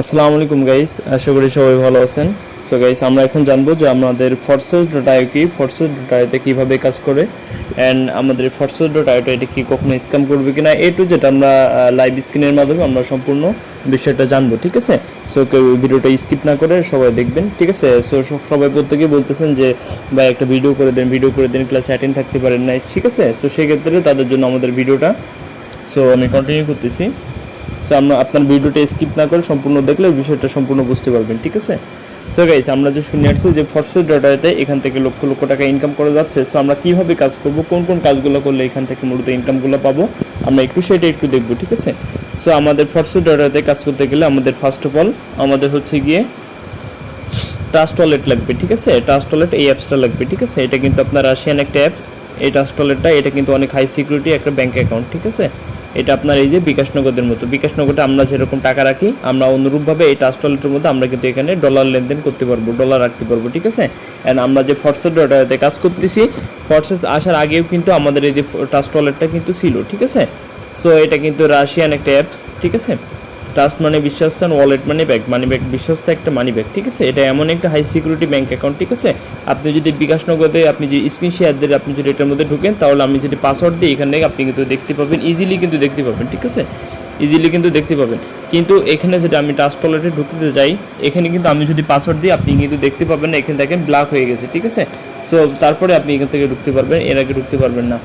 আসসালামু আলাইকুম গাইস আশা করি সবাই ভালো আছেন। সো গাইস আমরা এখন জানব যে আমাদের ফরসেস ডট আইও কি? ফরসেস ডট আইওতে কীভাবে কাজ করে? অ্যান্ড আমাদের ফরসেস ডট এটা কি কখনো স্ক্যাম করবে কিনা? এ টু যেটা আমরা লাইভ স্ক্রিনের মাধ্যমে আমরা সম্পূর্ণ বিষয়টা জানব, ঠিক আছে? সো কেউ ভিডিওটা স্কিপ না করে সবাই দেখবেন, ঠিক আছে? সো, সবাই প্রত্যেকেই বলতেছেন যে, ভাই, একটা ভিডিও করে দেন ভিডিও করে দেন ক্লাসে অ্যাটেন্ড থাকতে পারেন নাই। ঠিক আছে? সো সেক্ষেত্রে তাদের জন্য আমাদের ভিডিওটা সো আমি কন্টিনিউ করতেছি। সো আমরা আপনার ভিডিওটা স্কিপ না করে সম্পূর্ণ দেখলে ওই বিষয়টা সম্পূর্ণ বুঝতে পারবেন, ঠিক আছে? সো গাইস আমরা যে শুনে আসছি যে ফরসেস ডটাতে এখান থেকে লক্ষ লক্ষ টাকা ইনকাম করা যাচ্ছে। সো আমরা কীভাবে কাজ করব, কোন কোন কাজগুলো করলে এখান থেকে মূলত ইনকামগুলো পাবো, আমরা একটু সেটা একটু দেখব, ঠিক আছে? সো আমাদের ফরসেস ডটাতে কাজ করতে গেলে আমাদের ফার্স্ট অফ অল আমাদের হচ্ছে গিয়ে ট্রাস্ট ওয়ালেট লাগবে, ঠিক আছে? ট্রাস্ট ওয়ালেট এই অ্যাপসটা লাগবে, ঠিক আছে? এটা কিন্তু আপনার রাশিয়ান একটা অ্যাপস এই ট্রাস্ট ওয়ালেটটা এটা কিন্তু অনেক হাই সিকিউরিটি একটা ব্যাংক অ্যাকাউন্ট ঠিক আছে? এটা আপনার এই যে বিকাশনগরের মতো। বিকাশনগরে আমরা যেরকম টাকা রাখি, আমরা অনুরূপভাবে এই ট্রাস্ট ওয়ালেটের মধ্যে আমরা কিন্তু এখানে ডলার লেনদেন করতে পারব ডলার রাখতে পারব, ঠিক আছে? অ্যান্ড আমরা যে ফরসেস ডটাতে কাজ করতেছি ফরসেস আসার আগেও কিন্তু আমাদের এই যে ট্রাস্ট ওয়ালেটটা কিন্তু ছিল, ঠিক আছে? সো এটা কিন্তু রাশিয়ান একটা অ্যাপস ঠিক আছে? ট্রাস্ট মানে বিশ্বস্থান ওয়ালেট মানে ব্যাগ মানি ব্যাগ বিশ্বস্ত একটা মানি ব্যাগ ঠিক আছে? এটা এমন একটা হাই সিকিউরিটি ব্যাংক অ্যাকাউন্ট ঠিক আছে? আপনি যদি বিকাশ নগদে আপনি যদি স্ক্রিন শেয়ার দিয়ে আপনি যদি এটার মধ্যে ঢুকেন, তাহলে আমি যদি পাসওয়ার্ড দিই, এখান আপনি কিন্তু দেখতে পাবেন ইজিলি কিন্তু দেখতে পাবেন, ঠিক আছে? ইজিলি কিন্তু দেখতে পাবেন। কিন্তু এখানে যদি আমি ট্রাস্ট ওয়ালেটে ঢুকতে যাই, এখানে কিন্তু আমি যদি পাসওয়ার্ড দিই, আপনি কিন্তু দেখতে পাবেন না, এখানে দেখেন ব্ল্যাক হয়ে গেছে, ঠিক আছে? সো তারপরে আপনি এখান থেকে ঢুকতে পারবেন, এর আগে ঢুকতে পারবেন না।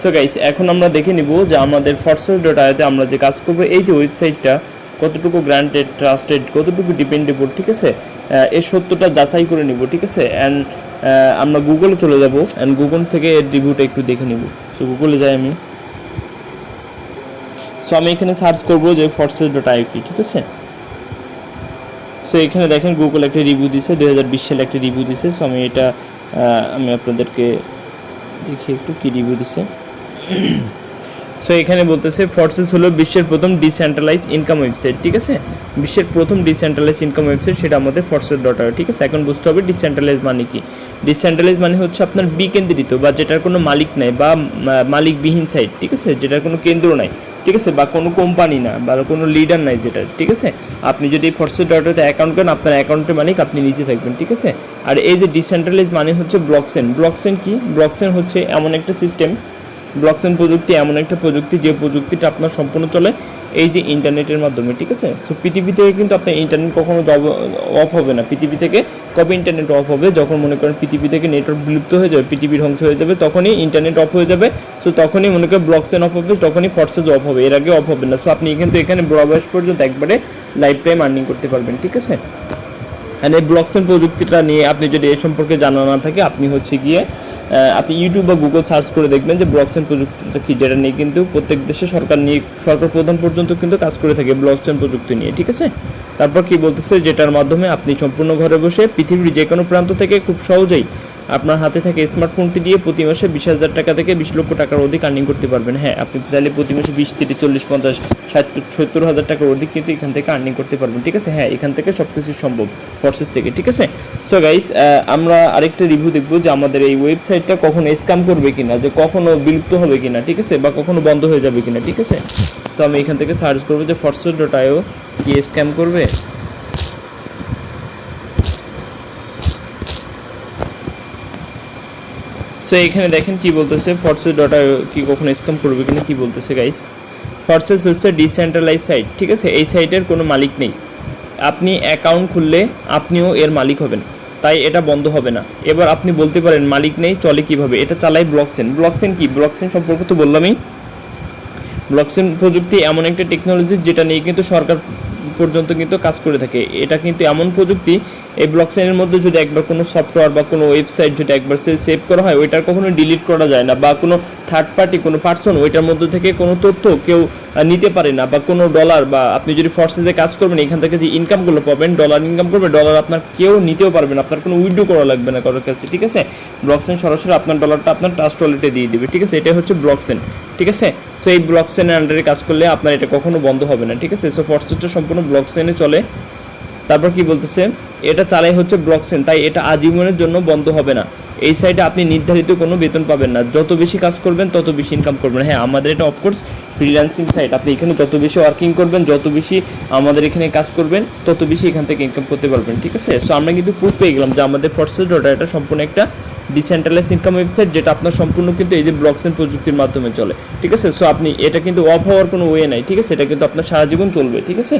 সো গাইস এখন আমরা দেখে নিব যে আমাদের ফরসেস ডট আইতে আমরা যে কাজ করব, এই যে ওয়েবসাইটটা কতটুকু গ্রান্টেড ট্রাস্টেড কতটুকু ডিপেন্ডেবল ঠিক আছে? এর সত্যটা যাচাই করে নিব, ঠিক আছে? অ্যান্ড আমরা গুগলে চলে যাব অ্যান্ড গুগল থেকে এর রিভিউটা একটু দেখে নিব। সো গুগলে যাই আমি। সো আমি এখানে সার্চ করব যে ফরসেস ডট আই কি ঠিক আছে? সো এখানে দেখেন গুগল একটা রিভিউ দিছে দু হাজার বিশ সালে একটা রিভিউ দিছে। সো আমি এটা আমি আপনাদেরকে দেখি একটু কি রিভিউ দিছে। সো এখানে বলতেছে ফরসেস হলো বিশ্বের প্রথম ডিসেন্ট্রালাইজ ইনকাম ওয়েবসাইট ঠিক আছে? বিশ্বের প্রথম ডিসেন্ট্রালাইজ ইনকাম ওয়েবসাইট সেটা আমাদের ফরসেস ডট ঠিক আছে? এখন বুঝতে হবে ডিসেন্ট্রালাইজ মানে কি? ডিসেন্ট্রালাইজ মানে হচ্ছে আপনার বিকেন্দ্রিত বা যেটার কোনো মালিক নাই বা মালিকবিহীন সাইট ঠিক আছে? যেটার কোনো কেন্দ্র নাই, ঠিক আছে? বা কোনো কোম্পানি না, বা কোনো লিডার নাই যেটা ঠিক আছে? আপনি যদি ফরসেস ডটতে অ্যাকাউন্ট করেন, আপনার অ্যাকাউন্টের মালিক আপনি নিজে থাকবেন, ঠিক আছে? আর এই যে ডিসেন্ট্রালাইজ মানে হচ্ছে ব্লকচেন ব্লকচেন কি? ব্লকচেন হচ্ছে এমন একটা সিস্টেম ব্লকচেন প্রযুক্তি এমন একটা প্রযুক্তি, যে প্রযুক্তিটা আপনার সম্পূর্ণ চলে এই যে ইন্টারনেটের মাধ্যমে, ঠিক আছে? সো পৃথিবী থেকে কিন্তু আপনার ইন্টারনেট কখনো অফ হবে না। পৃথিবী থেকে কবে ইন্টারনেট অফ হবে? যখন মনে করেন পৃথিবী থেকে নেটওয়ার্ক বিলুপ্ত হয়ে যাবে, পৃথিবী ধ্বংস হয়ে যাবে, তখনই ইন্টারনেট অফ হয়ে যাবে। সো তখনই মনে করেন ব্লকচেন অফ হবে, তখনই ফরসেজ অফ হবে, এর আগে অফ হবে না। সো আপনি কিন্তু এখানে বড় বয়স পর্যন্ত একবারে লাইফ টাইম আর্নিং করতে পারবেন, ঠিক আছে? অ্যান্ড এই ব্লকচেন প্রযুক্তিটা নিয়ে আপনি যদি এ সম্পর্কে জানা না থাকে, আপনি হচ্ছে গিয়ে আপনি ইউটিউব বা গুগল সার্চ করে দেখবেন যে ব্লকচেন প্রযুক্তিটা কি, যেটা নিয়ে কিন্তু প্রত্যেক দেশে সরকার নিয়ে, সরকার প্রধান পর্যন্ত কিন্তু কাজ করে থাকে ব্লকচেন প্রযুক্তি নিয়ে, ঠিক আছে? তারপর কি বলতেছে, যেটার মাধ্যমে আপনি সম্পূর্ণ ঘরে বসে পৃথিবীর যে কোনো প্রান্ত থেকে খুব সহজেই আপনার হাতে থাকে স্মার্টফোনটি দিয়ে প্রতি মাসে বিশ হাজার টাকা থেকে বিশ লক্ষ টাকার অধিক আর্নিং করতে পারবেন। হ্যাঁ আপনি চাইলে প্রতি মাসে বিশ, তিরিশ, চল্লিশ, পঞ্চাশ, ষাট, সত্তর হাজার টাকার অধিক কিন্তু এখান থেকে আর্নিং করতে পারবেন। ঠিক আছে? হ্যাঁ এখান থেকে সব কিছু সম্ভব ফোর্সেস থেকে। ঠিক আছে? সো গাইস আমরা আরেকটা রিভিউ দেখব যে আমাদের এই ওয়েবসাইটটা কখনো স্ক্যাম করবে কিনা, যে কখনো বিলুপ্ত হবে কিনা, ঠিক আছে? বা কখনো বন্ধ হয়ে যাবে কিনা, ঠিক আছে? সো আমি এখান থেকে সার্চ করব যে ফোর্সেস ডট আইও কি স্ক্যাম করবে। সো এখানে দেখেন কি বলতেছে ফরসেস ডটা কি কখনো স্ক্যাম করবে কিনা কি বলতেছে গাইস ফরসেস হচ্ছে ডিসেন্ট্রালাইজ সাইট ঠিক আছে? এই সাইটের কোনো মালিক নেই। আপনি অ্যাকাউন্ট খুললে আপনিও এর মালিক হবেন, তাই এটা বন্ধ হবে না। এবার আপনি বলতে পারেন, মালিক নেই, চলে কীভাবে? এটা চালাই ব্লকচেন ব্লকচেন কি? ব্লকচেন সম্পর্কে তো বললামই ব্লকচেন প্রযুক্তি এমন একটা টেকনোলজি যেটা নিয়ে কিন্তু সরকার পর্যন্ত কিন্তু কাজ করে থাকে। এটা কিন্তু এমন প্রযুক্তি এই ব্লক ব্লকচেনের মধ্যে যদি একবার কোনো সফটওয়্যার বা কোনো ওয়েবসাইট যদি একবার সেভ করা হয়, ওইটার কখনো ডিলিট করা যায় না বা কোনো থার্ড পার্টি কোনো পার্সন ওইটার মধ্যে থেকে কোনো তথ্য কেউ নিতে পারে না বা কোনো ডলার বা আপনি যদি ফর্সেসে কাজ করবেন, এখান থেকে যে ইনকামগুলো পাবেন ডলার ইনকাম করবে ডলার আপনার কেউ নিতেও পারবে না, আপনার কোনো উইড্রো করা লাগবে না কারোর কাছে, ঠিক আছে? ব্লকচেন সরাসরি আপনার ডলারটা আপনার ট্রাস্ট ওয়ালেটে দিয়ে দিবে, ঠিক আছে? এটা হচ্ছে ব্লকচেন ঠিক আছে? সো এই ব্লকচেনের আন্ডারে কাজ করলে আপনার এটা কখনো বন্ধ হবে না, ঠিক আছে? সো ফর্সেসটা সম্পূর্ণ ব্লকচেনে চলে। তারপর কি বলতেছে? এটা চালাই হচ্ছে ব্লকচেন তাই এটা আজীবনের জন্য বন্ধ হবে না। এই সাইডে আপনি নির্ধারিত কোনো বেতন পাবেন না। যত বেশি কাজ করবেন, তত বেশি ইনকাম করবেন। হ্যাঁ আমাদের এটা অফকোর্স ফ্রিল্যান্সিং সাইট আপনি এখানে যত বেশি ওয়ার্কিং করবেন, যত বেশি আমাদের এখানে কাজ করবেন, তত বেশি এখান থেকে ইনকাম করতে পারবেন, ঠিক আছে? সো আমরা কিন্তু প্রুফ পেয়ে গেলাম যে আমাদের ফর্সেস ডটা এটা সম্পূর্ণ একটা ডিসেন্ট্রালাইজ ইনকাম ওয়েবসাইট যেটা আপনার সম্পূর্ণ কিন্তু এই যে ব্লকচেন প্রযুক্তির মাধ্যমে চলে, ঠিক আছে? সো আপনি এটা কিন্তু অফ হওয়ার কোনো ওয়ে নাই, ঠিক আছে? এটা কিন্তু আপনার সারা জীবন চলবে, ঠিক আছে?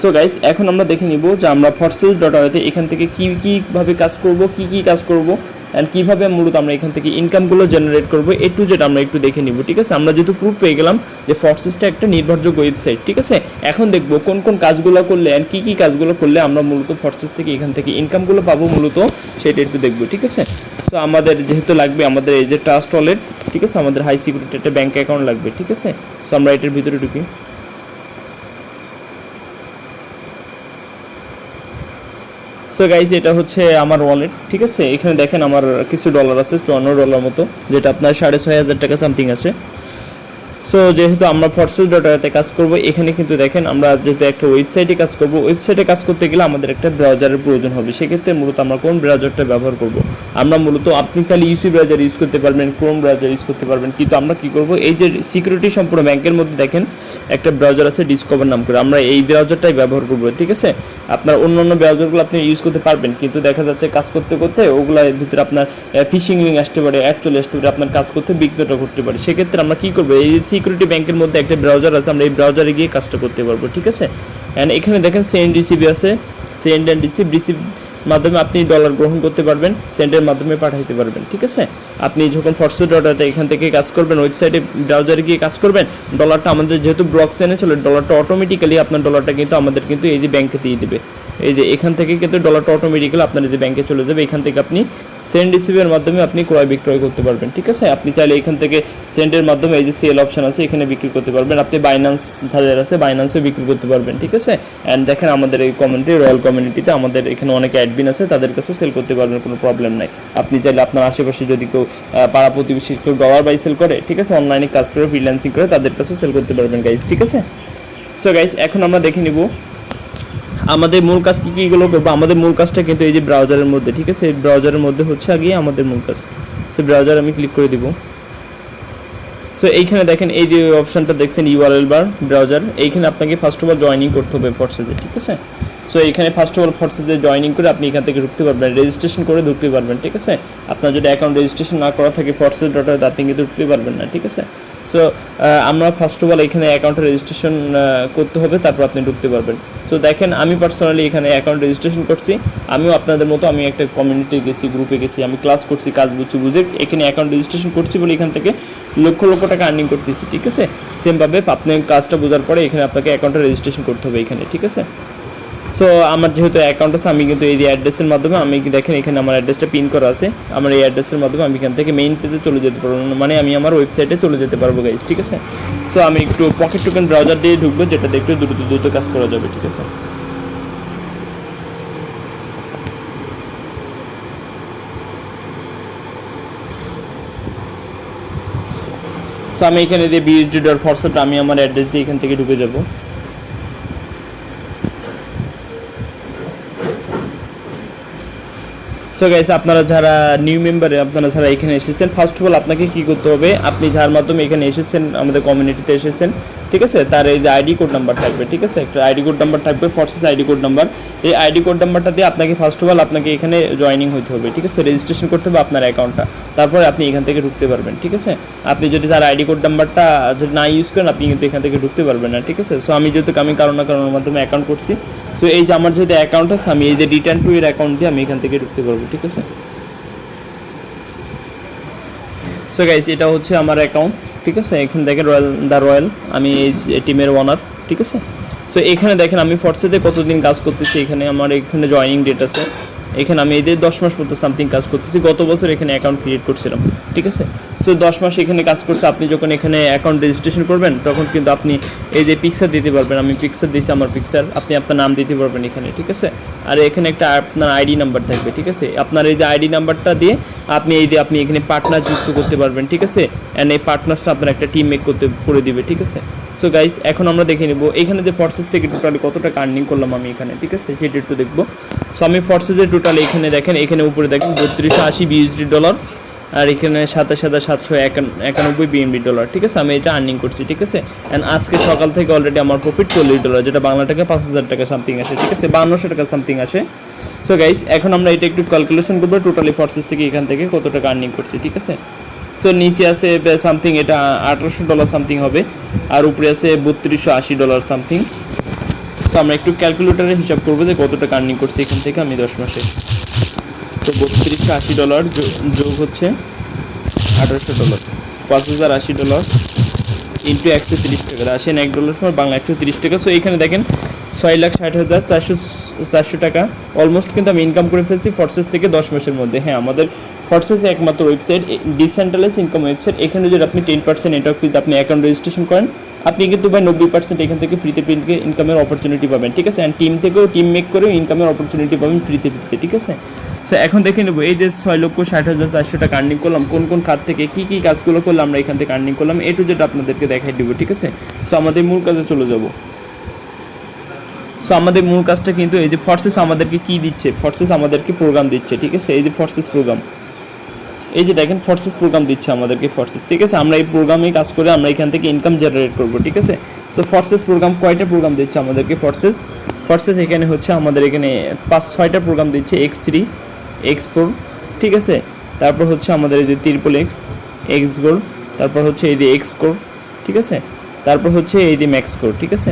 সো গাইস এখন আমরা দেখে নিব যে আমরা ফরসেস ডট ওয়েতে এখান থেকে কী কীভাবে কাজ করব, কি কি কাজ করব অ্যান্ড কীভাবে মূলত আমরা এখান থেকে ইনকামগুলো জেনারেট করব এ টু জেড আমরা একটু দেখে নিব, ঠিক আছে? আমরা যেহেতু প্রুফ পেয়ে গেলাম যে ফরসেসটা একটা নির্ভরযোগ্য ওয়েবসাইট ঠিক আছে? এখন দেখব কোন কোন কাজগুলো করলে অ্যান্ড কী কী কাজগুলো করলে আমরা মূলত ফরসেস থেকে এখান থেকে ইনকামগুলো পাবো মূলত, সেটা একটু দেখব, ঠিক আছে? সো আমাদের যেহেতু লাগবে আমাদের এই যে ট্রাস্ট ওয়ালেট ঠিক আছে? আমাদের হাই সিকিউরিটি একটা ব্যাঙ্ক অ্যাকাউন্ট লাগবে, ঠিক আছে? সো আমরা এটার ভিতরে ঢুকি। সো গাইজ এটা হচ্ছে আমার ওয়ালেট ঠিক আছে? এখানে দেখেন আমার কিছু ডলার আছে, চুয়ান্ন ডলার মতো, যেটা আপনার সাড়ে ছয় হাজার টাকা সামথিং আছে। সো যেহেতু আমরা ফরসেস ডটাতে কাজ করব, এখানে কিন্তু দেখেন আমরা যেহেতু একটা ওয়েবসাইটে কাজ করব ওয়েবসাইটে কাজ করতে গেলে আমাদের একটা ব্রাউজারের প্রয়োজন হবে। সেক্ষেত্রে মূলত আমরা কোন ব্রাউজারটা ব্যবহার করব? আমরা মূলত, আপনি খালি ইউসি ব্রাউজার ইউজ করতে পারবেন ক্রোম ব্রাউজার ইউজ করতে পারবেন। কিন্তু আমরা কি করব? এই যে সিকিউরিটি সম্পূর্ণ ব্যাংকের মধ্যে দেখেন একটা ব্রাউজার আছে ডিসকভার নাম করে। আমরা এই ব্রাউজারটাই ব্যবহার করব, ঠিক আছে? আপনার অন্য অন্য ব্রাউজারগুলো আপনি ইউজ করতে পারবেন, কিন্তু দেখা যাচ্ছে কাজ করতে করতে ওগুলোর ভিতরে আপনার ফিশিং লিঙ্ক আসতে পারে অ্যাড চলে আসতে পারে, আপনার কাজ করতে বিঘ্নটা ঘটতে পারে। সেক্ষেত্রে আমরা কি করব? এই সিকিউরিটি ব্যাংকের মধ্যে একটা ব্রাউজার আছে, আমরা এই ব্রাউজারে গিয়ে কাজটা করতে পারব, ঠিক আছে? অ্যান্ড এখানে দেখেন সেন্ড রিসিভি আছে সেন্ড অ্যান্ড রিসিভ রিসিভ মাধ্যমে আপনি ডলার গ্রহণ করতে পারবেন সেন্ডের মাধ্যমে পাঠাইতে পারবেন, ঠিক আছে? আপনি যখন ফরসে ডটাতে এখান থেকে কাজ করবেন ওয়েবসাইটে ব্রাউজারে গিয়ে কাজ করবেন ডলারটা আমাদের যেহেতু ব্লক সেনে চলে ডলারটা অটোমেটিক্যালি আপনার ডলারটা কিন্তু আমাদের কিন্তু এই যে ব্যাংকে দিয়ে দিবে। এই যে এখান থেকে কিন্তু ডলারটা অটোমেটিক্যালি আপনার যে ব্যাংকে চলে যাবে, এখান থেকে আপনি সেন্ড রিসিভের মাধ্যমে আপনি ক্রয় বিক্রয় করতে পারবেন, ঠিক আছে? আপনি চাইলে এখান থেকে সেন্ডের মাধ্যমে এই যে সেল অপশন আছে, এখানে বিক্রি করতে পারবেন। আপনি বাইন্যান্স যাদের আছে বাইন্যান্সেও বিক্রি করতে পারবেন, ঠিক আছে? অ্যান্ড দেখেন আমাদের এই কমিউনিটি রয়্যাল কমিউনিটিতে আমাদের এখানে অনেক অ্যাডমিন আছে, তাদের কাছেও সেল করতে পারবেন, কোনো প্রবলেম নাই। আপনি চাইলে আপনার আশেপাশে যদি কেউ পাড়া প্রতিবেশী কেউ ডলার বাই সেল করে, ঠিক আছে? অনলাইনে কাজ করে ফ্রিল্যান্সিং করে, তাদের কাছেও সেল করতে পারবেন গাইজ ঠিক আছে? সো গাইজ এখন আমরা দেখে নিব আমাদের মূল কাজ কী কীগুলো করব? আমাদের মূল কাজটা কিন্তু এই যে ব্রাউজারের মধ্যে, ঠিক আছে? এই ব্রাউজারের মধ্যে হচ্ছে আগে আমাদের মূল কাজ। সো ব্রাউজার আমি ক্লিক করে দিব। সো এইখানে দেখেন, এই যে অপশনটা দেখছেন ইউআরএল বার ব্রাউজার এইখানে আপনাকে ফার্স্ট অফ অল জয়নিং করতে হবে ফোর্সেজে ঠিক আছে? সো এইখানে ফার্স্ট অফ অল ফোর্সেজে জয়নিং করে আপনি এখান থেকে ঢুকতে পারবেন রেজিস্ট্রেশন করে ঢুকতে পারবেন, ঠিক আছে? আপনার যদি অ্যাকাউন্ট রেজিস্ট্রেশন না করা থাকে ফোর্সেজ ডট আপনি কিন্তু ঢুকতে পারবেন না, ঠিক আছে? সো আমরা ফার্স্ট অফ অল এখানে অ্যাকাউন্টে রেজিস্ট্রেশন করতে হবে, তারপর আপনি ঢুকতে পারবেন। সো দেখেন, আমি পার্সোনালি এখানে অ্যাকাউন্ট রেজিস্ট্রেশন করছি। আমিও আপনাদের মতো, আমি একটা কমিউনিটি গেছি গ্রুপে গেছি, আমি ক্লাস করছি, কাজ বুঝছি, বুঝে এখানে অ্যাকাউন্ট রেজিস্ট্রেশন করছি বলে এখান থেকে লক্ষ লক্ষ টাকা আর্নিং করতেছি, ঠিক আছে? সেমভাবে আপনি কাজটা বোঝার পরে এখানে আপনাকে অ্যাকাউন্টে রেজিস্ট্রেশন করতে হবে এখানে, ঠিক আছে? সো আমার যেহেতু অ্যাকাউন্ট আছে, আমি কিন্তু এই অ্যাড্রেসের মাধ্যমে আমি দেখেন, এখানে আমার অ্যাড্রেসটা পিন করা আছে। আমার এই অ্যাড্রেসের মাধ্যমে আমি এখান থেকে মেইন পেজে চলে যেতে পারব। মানে আমি আমার ওয়েবসাইটে চলে যেতে পারব গাইজ ঠিক আছে? সো আমি একটু পকেট টোকেন ব্রাউজার দিয়ে ঢুকবো, যেটাতে একটু দ্রুত দ্রুত কাজ করা যাবে, ঠিক আছে? সো আমি এখানে দিয়ে বিএসডি ডট ফরসেট আমি আমার অ্যাড্রেস দিয়ে এখান থেকে ঢুকে যাব। সো গাইস আপনারা যারা নিউ মেম্বারে আপনারা যারা এখানে এসেছেন ফার্স্ট অফ অল আপনাকে কি করতে হবে? আপনি যার মাধ্যমে এখানে এসেছেন, আমাদের কমিউনিটিতে এসেছেন, ঠিক আছে? তার এই যে আইডি কোড নাম্বার থাকবে, ঠিক আছে? একটা আইডি কোড নাম্বার থাকবে ফর্সেস আইডি কোড নাম্বার এই আইডি কোড নাম্বারটা দিয়ে আপনাকে ফার্স্ট অফ অল আপনাকে এখানে জয়েনিং হতে হবে, ঠিক আছে? রেজিস্ট্রেশন করতে হবে আপনার অ্যাকাউন্টটা তারপরে আপনি এখান থেকে ঢুকতে পারবেন, ঠিক আছে? আপনি যদি তার আইডি কোড নাম্বারটা যদি না ইউজ করেন, আপনি কিন্তু এখান থেকে ঢুকতে পারবেন না, ঠিক আছে? সো আমি যেহেতু আমি কারণ না কারণের মাধ্যমে অ্যাকাউন্ট করছি সো এই যে আমার যেহেতু অ্যাকাউন্ট আছে, আমি এই যে রিটার্ন টু এর অ্যাকাউন্ট দিয়ে আমি এখান থেকে ঢুকতে পারব। ঠিক আছে? সো গাইস এটা হচ্ছে আমার অ্যাকাউন্ট ঠিক আছে? এখানে দেখেন রয়্যাল দ্য রয়্যাল আমি এই টিমের ওনার ঠিক আছে? সো এখানে দেখেন আমি ফর্সেতে কতদিন কাজ করতেছি, এখানে আমার এখানে জয়নিং ডেট আছে। এখানে আমি এদের দশ মাস মতো সামথিং কাজ করতেছি, গত বছর এখানে অ্যাকাউন্ট ক্রিয়েট করছিলাম, ঠিক আছে? সো দশ মাস এখানে কাজ করছে, আপনি যখন এখানে অ্যাকাউন্ট রেজিস্ট্রেশন করবেন, তখন কিন্তু আপনি এই যে পিকচার দিতে পারবেন, আমি পিকচার দিয়েছি আমার পিকচার আপনি আপনার নাম দিতে পারবেন এখানে, ঠিক আছে? আর এখানে একটা আপনার আইডি নাম্বার থাকবে, ঠিক আছে? আপনার এই যে আইডি নাম্বারটা দিয়ে আপনি এই যে আপনি এখানে পার্টনার যুক্ত করতে পারবেন, ঠিক আছে? অ্যান্ড এই পার্টনার্সটা আপনার একটা টিম মেক করতে, করে দিবে, ঠিক আছে? সো গাইস এখন আমরা দেখে নেব, এখানে যে ফর্সেস থেকে টোটালি কতটা টাকা আর্নিং করলাম আমি এখানে, ঠিক আছে? সেটা একটু দেখব। সো আমি ফর্সেসের টোটাল এখানে দেখেন, এখানে উপরে দেখেন বত্রিশশো আশি বিএসডি ডলার আর এখানে সাতাশ হাজার সাতশো একানব্বই বিএনবি ডলার ঠিক আছে? আমি এটা আর্নিং করছি, ঠিক আছে? অ্যান্ড আজকে সকাল থেকে অলরেডি আমার প্রফিট চল্লিশ ডলার যেটা বাংলা টাকা পাঁচ হাজার টাকা সামথিং আসে, ঠিক আছে? বান্নশো টাকা সামথিং আসে। সো গাইস এখন আমরা এটা একটু ক্যালকুলেশন করব টোটালি ফর্সেস থেকে এখান থেকে কত টাকা আর্নিং করছি, ঠিক আছে? সো নিচে আছে সামথিং এটা আঠারোশো ডলার সামথিং হবে। আর উপরে আছে বত্রিশশো আশি ডলার সামথিং সো আমরা একটু ক্যালকুলেটারে হিসাব করব যে কত টাকা আর্নিং করছি এখান থেকে আমি দশ মাসে। সো বত্রিশশো আশি ডলার যোগ হচ্ছে আঠারোশো ডলার পাঁচ হাজার আশি ডলার ইন্টু একশো তিরিশ টাকা। আসেন এক ডলার সময় বাংলা একশো তিরিশ টাকা। সো এখানে দেখেন ছয় লাখ ষাট হাজার চারশো চারশো টাকা। অলমোস্ট কিন্তু আমি ইনকাম করে ফেলছি ফর্সেস থেকে দশ মাসের মধ্যে। হ্যাঁ আমাদের ফর্সেস একমাত্র ওয়েবসাইট ডিসেন্ট্রালাইজ ইনকাম ওয়েবসাইট এখানে যদি আপনি টেন পার্সেন্ট নেটওয়ার্ক ফিতে আপনি অ্যাকাউন্ট রেজিস্ট্রেশন করেন, আপনি কিন্তু ভাই নব্বই পার্সেন্ট এখান থেকে ফ্রিতে ফ্রিতে ইনকামের অপরচুনিটি পাবেন, ঠিক আছে? অ্যান্ড টিম থেকেও টিম মেক করেও ইনকামের অপরচুনিটি পাবেন ফ্রিতে ফ্রিতে ঠিক আছে? সো এখন দেখে নেব, এই যে ছয় লক্ষ ষাট হাজার চারশো টাকা আর্নিং করলাম, কোন কোন খাত থেকে কী কী কাজগুলো করলে আমরা এখান থেকে আর্নিং করলাম? এ টু যেটা আপনাদেরকে দেখাই দিব, ঠিক আছে? সো আমাদের মূল কাজে চলে যাব। সো আমাদের মূল কাজটা কিন্তু এই যে ফর্সেস আমাদেরকে কি দিচ্ছে? ফর্সেস আমাদেরকে প্রোগ্রাম দিচ্ছে, ঠিক আছে? এই যে ফর্সেস প্রোগ্রাম এই যে দেখেন ফর্সেস প্রোগ্রাম দিচ্ছে আমাদেরকে ফর্সেস ঠিক আছে? আমরা এই প্রোগ্রামে কাজ করে আমরা এখান থেকে ইনকাম জেনারেট করব, ঠিক আছে? সো ফর্সেস প্রোগ্রাম কয়টা প্রোগ্রাম দিচ্ছে আমাদেরকে ফর্সেস ফর্সেস এখানে হচ্ছে আমাদের এখানে পাঁচ, ছয়টা প্রোগ্রাম দিচ্ছে এক্স থ্রি এক্স ফোর ঠিক আছে? তারপর হচ্ছে আমাদের এই যে ত্রিপল এক্স এক্স গোল তারপর হচ্ছে এই যে এক্স কোর ঠিক আছে? তারপর হচ্ছে এই যে ম্যাক্স কোর ঠিক আছে?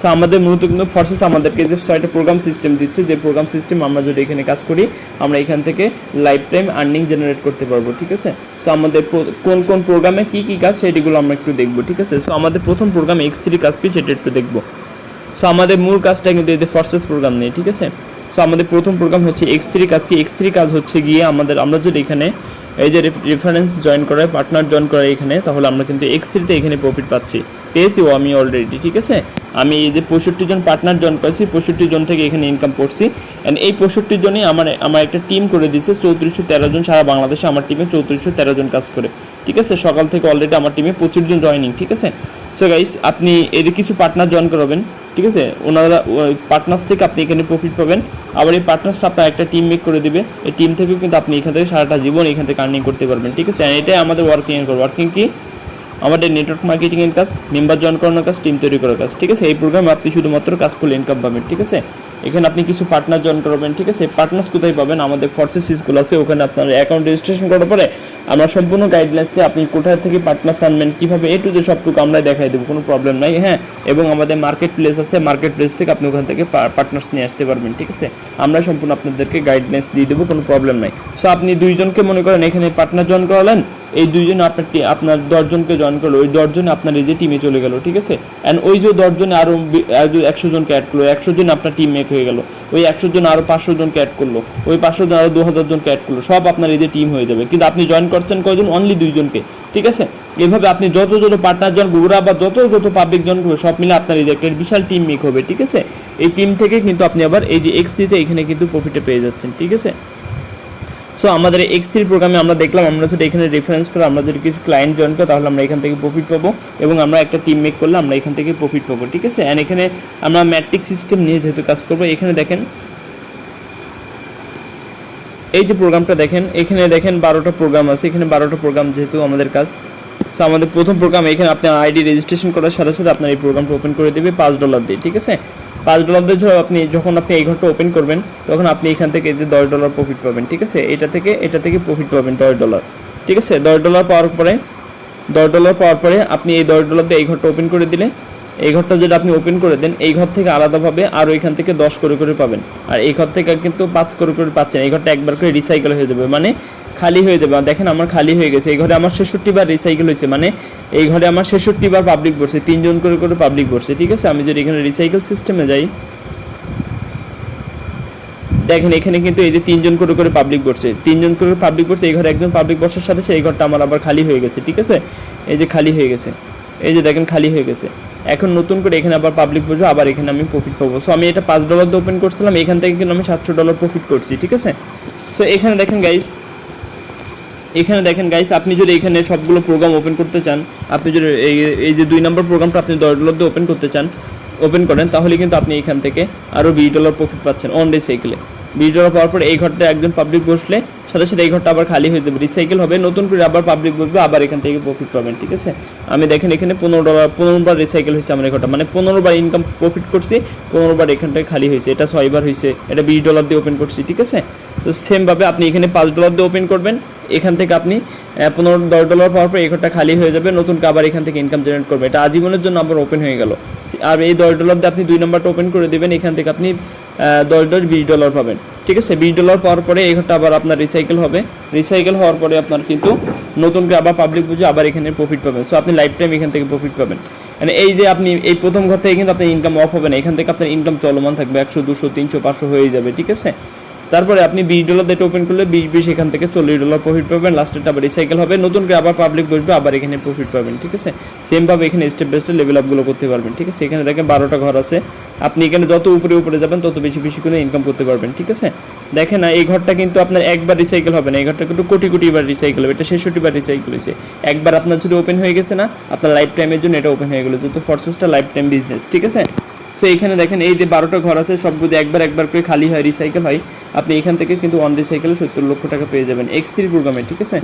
সো আমাদের মূলত কিন্তু ফর্সেস আমাদেরকে যে ছয়টা প্রোগ্রাম সিস্টেম দিচ্ছে, যে প্রোগ্রাম সিস্টেম আমরা যদি এখানে কাজ করি, আমরা এখান থেকে লাইফ টাইম আর্নিং জেনারেট করতে পারব, ঠিক আছে? সো আমাদের কোন কোন প্রোগ্রামে কী কী কাজ সেটিগুলো আমরা একটু দেখব, ঠিক আছে? সো আমাদের প্রথম প্রোগ্রাম এক্স থ্রি কাজ কি, সেটা একটু দেখব। সো আমাদের মূল কাজটা কিন্তু এতে ফর্সেস প্রোগ্রাম নেই ঠিক আছে? সো আমাদের প্রথম প্রোগ্রাম হচ্ছে এক্স থ্রি কাজ কি? এক্স থ্রি কাজ হচ্ছে গিয়ে আমাদের, আমরা যদি এখানে এই যে রেফারেন্স জয়েন করায় পার্টনার জয়েন করায় এখানে, তাহলে আমরা কিন্তু এক্স থ্রিতে এখানে প্রফিট পাচ্ছি। পেয়েছিও আমি অলরেডি ঠিক আছে? আমি এই যে পঁয়ষট্টি জন পার্টনার জয়েন করেছি, পঁয়ষট্টি জন থেকে এখানে ইনকাম করছি। অ্যান্ড এই পঁয়ষট্টি জনই আমার আমার একটা টিম করে দিয়েছে চৌত্রিশশো তেরো জন, সারা বাংলাদেশে আমার টিমে চৌত্রিশশো তেরো জন কাজ করে। ঠিক আছে? সকাল থেকে অলরেডি আমার টিমে পঁচিশ জন জয়নিং ঠিক আছে? সো গাইস আপনি এদের কিছু পার্টনার জয়েন করাবেন। ঠিক আছে? ওনারা পার্টনার্স থেকে আপনি এখানে প্রফিট পাবেন। আবার এই পার্টনার্স আপনার একটা টিম মেক করে দেবে। এই টিম থেকেও কিন্তু আপনি এখান থেকে সারাটা জীবন এখান থেকে আর্নিং করতে পারবেন। ঠিক আছে? এটাই আমাদের ওয়ার্কিং এর ওয়ার্কিং কি? আমাদের নেটওয়ার্ক মার্কেটিংয়ের কাজ মেম্বার জয়েন করানোর কাজ টিম তৈরি করার কাজ। ঠিক আছে? এই প্রোগ্রামে আপনি শুধুমাত্র কাজ করলে ইনকাম পাবেন। ঠিক আছে? এখানে আপনি কিছু পার্টনার জয়েন করবেন, ঠিক আছে? পার্টনার্স কোথায় পাবেন? আমাদের ফর্সেসিসগুলো আছে, ওখানে আপনার অ্যাকাউন্ট রেজিস্ট্রেশন করার পরে আমরা সম্পূর্ণ গাইডলাইন্স দিয়ে আপনি কোথায় থেকে পার্টনার্স আনবেন, কীভাবে এ টু যে সবটুকু আমরা দেখাই দেবো, কোনো প্রবলেম নাই হ্যাঁ? এবং আমাদের মার্কেট প্লেস আছে মার্কেট প্লেস থেকে আপনি ওখান থেকে পার্টনার্স নিয়ে আসতে পারবেন, ঠিক আছে? আমরা সম্পূর্ণ আপনাদেরকে গাইডলাইন্স দিয়ে দেবো, কোনো প্রবলেম নাই। সো আপনি দুইজনকে মনে করেন, এখানে পার্টনার জয়েন করালেন, এই দুইজন আপনার আপনার দশজনকে জয়েন করল, ওই দশজনে আপনার এই যে টিমে চলে গেল, ঠিক আছে? অ্যান্ড ওই যে দশজনে আরও একশো জনকে অ্যাড করল, একশো জন আপনার টিম হয়ে গেল। ওই একশো জন আরও পাঁচশো জনকে অ্যাড করল। ওই পাঁচশো জন আরও দু হাজার জনকে অ্যাড করল। সব আপনার যে টিম হয়ে যাবে। কিন্তু আপনি জয়েন করছেন কয়জন? অনলি দুইজনকে ঠিক আছে? এভাবে আপনি যত যত পার্টনার জন গুড়া বা যত যত পাবলিক জন সব মিলে আপনার এই যে একটা বিশাল টিম মেক হবে। ঠিক আছে? এই টিম থেকে কিন্তু আপনি আবার এই যে এক্সিতে এখানে কিন্তু প্রফিটে পেয়ে যাচ্ছেন। ঠিক আছে? সো আমাদের এক্স থ্রি প্রোগ্রামে আমরা দেখলাম, আমরা যদি এখানে রেফারেন্স করে আমরা যদি কিছু ক্লায়েন্ট জয়েন করি, তাহলে আমরা এখান থেকে প্রফিট পাবো এবং আমরা একটা টিম মেক করলে আমরা এখান থেকে প্রফিট পাবো, ঠিক আছে? অ্যান্ড এখানে আমরা ম্যাট্রিক সিস্টেম নিয়ে যেহেতু কাজ করব, এখানে দেখেন, এই যে প্রোগ্রামটা দেখেন, এখানে দেখেন বারোটা প্রোগ্রাম আছে, এখানে বারোটা প্রোগ্রাম যেহেতু আমাদের কাজ। সো আমাদের প্রথম প্রোগ্রাম এখানে আপনার আইডি রেজিস্ট্রেশন করার সাথে সাথে আপনার এই প্রোগ্রামটা ওপেন করে দেবে, পাঁচ ডলার দিয়ে, ঠিক আছে? পাঁচ ডলার দিয়ে ধরো আপনি যখন আপনি এই ঘরটা ওপেন করবেন, তখন আপনি এখান থেকে যে দশ ডলার প্রফিট পাবেন, ঠিক আছে? এটা থেকে এটা থেকে প্রফিট পাবেন দশ ডলার ঠিক আছে? দশ ডলার পাওয়ার পরে, দশ ডলার পাওয়ার পরে আপনি এই দশ ডলার দিয়ে এই ঘরটা ওপেন করে দিলে, এই ঘরটা যদি আপনি ওপেন করে দেন, এই ঘর থেকে আলাদাভাবে আরও এখান থেকে দশ করে করে পাবেন। আর এই ঘর থেকে কিন্তু পাঁচ করে করে পাচ্ছেন এই ঘরটা একবার করে রিসাইকেল হয়ে যাবে। মানে খালি হয়ে যাবে। দেখেন আমার খালি হয়ে গেছে। এই ঘরে আমার ছেষট্টি বার রিসাইকেল হয়েছে। মানে এই ঘরে আমার ছেষট্টি বার পাবলিক বসছে তিনজন করে করে পাবলিক বসছে ঠিক আছে? আমি যদি এখানে রিসাইকেল সিস্টেমে যাই, দেখেন এখানে কিন্তু এই যে তিনজন করে করে পাবলিক বসছে তিনজন করে পাবলিক বসছে এই ঘরে একজন পাবলিক বসার সাথে এই ঘরটা আমার আবার খালি হয়ে গেছে। ঠিক আছে? এই যে খালি হয়ে গেছে। এই যে দেখেন খালি হয়ে গেছে। এখন নতুন করে এখানে আবার পাবলিক বসবো আবার এখানে আমি প্রফিট পাবো। সো আমি এটা পাঁচ ডলার দিয়ে ওপেন করছিলাম। এখান থেকে কিন্তু আমি সাতশো ডলার প্রফিট করছি। ঠিক আছে? সো এখানে দেখেন গাইস এখানে দেখেন গাইস আপনি যদি এখানে সবগুলো প্রোগ্রাম ওপেন করতে চান, আপনি যদি এই যে দুই নম্বর প্রোগ্রামটা আপনি দশ ডলার দিয়ে ওপেন করতে চান ওপেন করেন, তাহলে কিন্তু আপনি এখান থেকে আরও বিশ ডলার প্রফিট পাচ্ছেন অন রিসাইকেলে বিশ ডলার পাওয়ার পর এই ঘরটা একজন পাবলিক বসলে, সাথে সাথে এই ঘরটা আবার খালি হয়ে যাবে। রিসাইকেল হবে, নতুন করে আবার পাবলিক বসবে, আবার এখান থেকে প্রফিট পাবেন, ঠিক আছে? আমি দেখেন এখানে পনেরো ডলার পনেরো বার রিসাইকেল হয়েছে আমার এই ঘরটা। মানে পনেরো বার ইনকাম প্রফিট করছি, পনেরো বার এখান থেকে খালি হয়েছে। এটা ছয়বার হয়েছে। এটা বিশ ডলার দিয়ে ওপেন করছি, ঠিক আছে? তো সেমভাবে আপনি এখানে পাঁচ ডলার দিয়ে ওপেন করবেন। এখান থেকে আপনি পনেরো দশ ডলার পাওয়ার পর এই খালি হয়ে যাবে, নতুন করে আবার এখান থেকে ইনকাম জেনারেট করবে। এটা আজীবনের জন্য আবার ওপেন হয়ে গেল। আর এই দশ ডলার দিয়ে আপনি দুই নম্বরটা ওপেন করে দেবেন, এখান থেকে আপনি দশ দশ বিশ ডলার পাবেন। ঠিক আছে? বিশ ডলার পাওয়ার পরে এই ঘরটা আবার আপনার রিসাইকেল হবে। রিসাইকেল হওয়ার পরে আপনার কিন্তু নতুন করে আবার পাবলিক বুঝে আবার এখানে প্রফিট পাবেন। সো আপনি লাইফ টাইম এখান থেকে প্রফিট পাবেন। মানে এই যে আপনি, এই প্রথম ঘর থেকে কিন্তু আপনার ইনকাম অফ হবে না। এখান থেকে আপনার ইনকাম চলমান থাকবে একশো, দুশো, তিনশো, পাঁচশো হয়ে যাবে। ঠিক আছে? তারপরে আপনি বিশ ডলার দিয়ে ওপেন করলে বিশ বিশ এখান থেকে চল্লিশ ডলার প্রফিট পাবেন। লাস্টেরটা আবার রিসাইকেল হবে। নতুন করে আবার পাবলিক বসবে, আবার এখানে প্রফিট পাবেন, ঠিক আছে? সেমভাবে এখানে স্টেপ বাই স্টেপ লেভেল আপগুলো করতে পারবেন, ঠিক আছে? এখানে দেখেন বারোটা ঘর আছে। আপনি এখানে যত উপরে উপরে যাবেন, তত বেশি বেশি করে ইনকাম করতে পারবেন, ঠিক আছে? দেখেন না, এই ঘরটা কিন্তু আপনার একবার রিসাইকেল হবে না। এই ঘরটা কিন্তু কোটি কোটি বার রিসাইকেল হবে। এটা ছেষট্টি বার রিসাইকেল হয়েছে। একবার আপনার যদি ওপেন হয়ে গেছে না, আপনার লাইফ টাইমের জন্য এটা ওপেন হয়ে গেলো। যেহেতু ফরসেসটা লাইফ টাইম বিজনেস ঠিক আছে? সো এখানে দেখেন, এই যে বারোটা ঘর আছে সবগুলো একবার একবার করে খালি হয় রিসাইকেল হয়, আপনি এখান থেকে কিন্তু অন রিসাইকেলে সত্তর লক্ষ টাকা পেয়ে যাবেন এক্স থ্রি প্রোগ্রামে ঠিক আছে?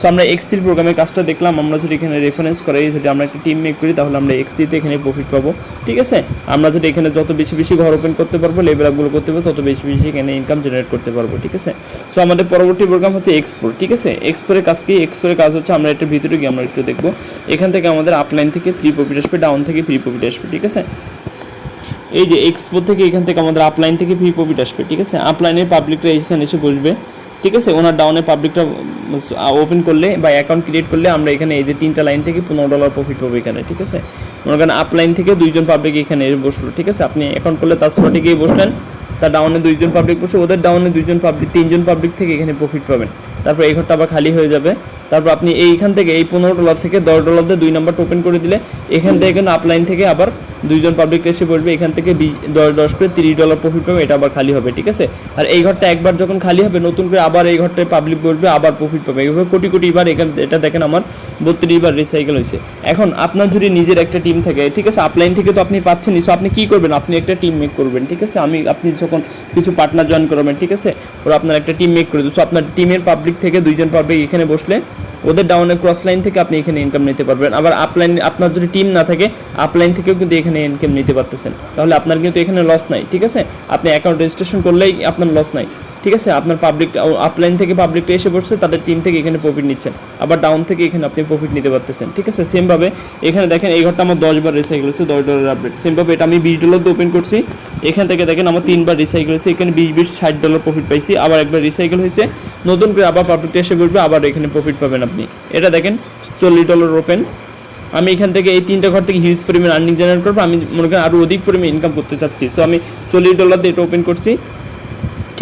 সো আমরা এক্স থ্রি প্রোগ্রামের কাজটা দেখলাম, আমরা যদি এখানে রেফারেন্স করাই যদি আমরা একটা টিম মেক করি, তাহলে আমরা এক্স থ্রিতে এখানে প্রফিট পাবো, ঠিক আছে? আমরা যদি এখানে যত বেশি বেশি ঘর ওপেন করতে পারব লেভেল আপগুলো করতে পারব, তত বেশি বেশি এখানে ইনকাম জেনারেট করতে পারব, ঠিক আছে? সো আমাদের পরবর্তী প্রোগ্রাম হচ্ছে এক্সপোর্ট ঠিক আছে? এক্সপোর্টের কাজ কি? এক্সপোর্টের কাজ হচ্ছে আমরা একটা ভিতরে গিয়ে আমরা একটু দেখব। এখান থেকে আমাদের আপলাইন থেকে ফ্রি প্রফিট আসবে ডাউন থেকে ফ্রি প্রফিট আসবে, ঠিক আছে? এই যে এক্সপো থেকে এখান থেকে আমাদের আপলাইন থেকে ফ্রি প্রফিট আসবে, ঠিক আছে? আপলাইনের পাবলিকরা এখানে এসে বসবে, ঠিক আছে? ওনার ডাউনে পাবলিকটা ওপেন করলে বা অ্যাকাউন্ট ক্রিয়েট করলে আমরা এখানে এই যে তিনটা লাইন থেকে পনেরো ডলার প্রফিট পাবো এখানে, ঠিক আছে? মনে করেন আপলাইন থেকে দুইজন পাবলিক এখানে বসল, ঠিক আছে? আপনি অ্যাকাউন্ট করলে তার স্পটে গিয়ে বসলেন, তার ডাউনে দুইজন পাবলিক বসে, ওদের ডাউনে দুইজন পাবলিক তিনজন পাবলিক থেকে এখানে প্রফিট পাবেন। তারপর এই ঘরটা আবার খালি হয়ে যাবে। তারপর আপনি এইখান থেকে এই পনেরো ডলার থেকে দশ ডলার দিয়ে দুই নাম্বার ওপেন করে দিলে, এখান থেকে আপলাইন থেকে আবার দুইজন পাবলিক এসে বসবে এখান থেকে দশ দশ করে তিরিশ ডলার প্রফিট পাবে, এটা আবার খালি হবে, ঠিক আছে? আর এই ঘরটা একবার যখন খালি হবে, নতুন করে আবার এই ঘরটায় পাবলিক বসবে আবার প্রফিট পাবে। এইভাবে কোটি কোটি বার এখান, এটা দেখেন আমার বত্রিশ বার রিসাইকেল হয়েছে। এখন আপনার যদি নিজের একটা টিম থাকে, ঠিক আছে? আপলাইন থেকে তো আপনি পাচ্ছেনই সো আপনি কি করবেন? আপনি একটা টিম মেক করবেন, ঠিক আছে? আমি, আপনি যখন কিছু পার্টনার জয়েন করবেন, ঠিক আছে? ওরা আপনার একটা টিম মেক করে দেবে। সো আপনার টিমের পাবলিক থেকে দুইজন পাবলিক এখানে বসলে, ওদের ডাউনের ক্রস লাইন থেকে আপনি এখানে ইনকাম নিতে পারবেন। আবার আপলাইন আপনার যদি টিম না থাকে আপলাইন থেকেও কিন্তু এখানে ইনকাম নিতে পারতেছেন। তাহলে আপনার কিন্তু এখানে লস নাই, ঠিক আছে? আপনি অ্যাকাউন্ট রেজিস্ট্রেশন করলেই আপনার লস নাই, ঠিক আছে? আপনার পাবলিক আপলাইন থেকে পাবলিকটা এসে পড়ছে, তাদের টিম থেকে এখানে প্রফিট নিচ্ছেন। আবার ডাউন থেকে এখানে আপনি প্রফিট নিতে পারতেছেন, ঠিক আছে? সেমভাবে এখানে দেখেন, এই ঘরটা আমার দশ বার রিসাইকেল হচ্ছে দশ ডলার আপডেট সেমভাবে এটা আমি বিশ ডলার ওপেন করছি। এখান থেকে দেখেন, আমার তিনবার রিসাইকেল হয়েছে, এখানে বিশ বিশ, ষাট ডলার প্রফিট পাইছি, আবার একবার রিসাইকেল হয়েছে। নতুন করে আবার পাবলিকটা এসে বসবে আবার এখানে প্রফিট পাবেন আপনি। এটা দেখেন, চল্লিশ ডলার ওপেন আমি এখান থেকে এই তিনটা ঘর থেকে হিউজ পরিমাণ আর্নিং জেনারেট করব। আমি মনে করেন আরও অধিক পরিমাণ ইনকাম করতে চাচ্ছি। সো আমি চল্লিশ ডলার দিয়ে এটা ওপেন করছি।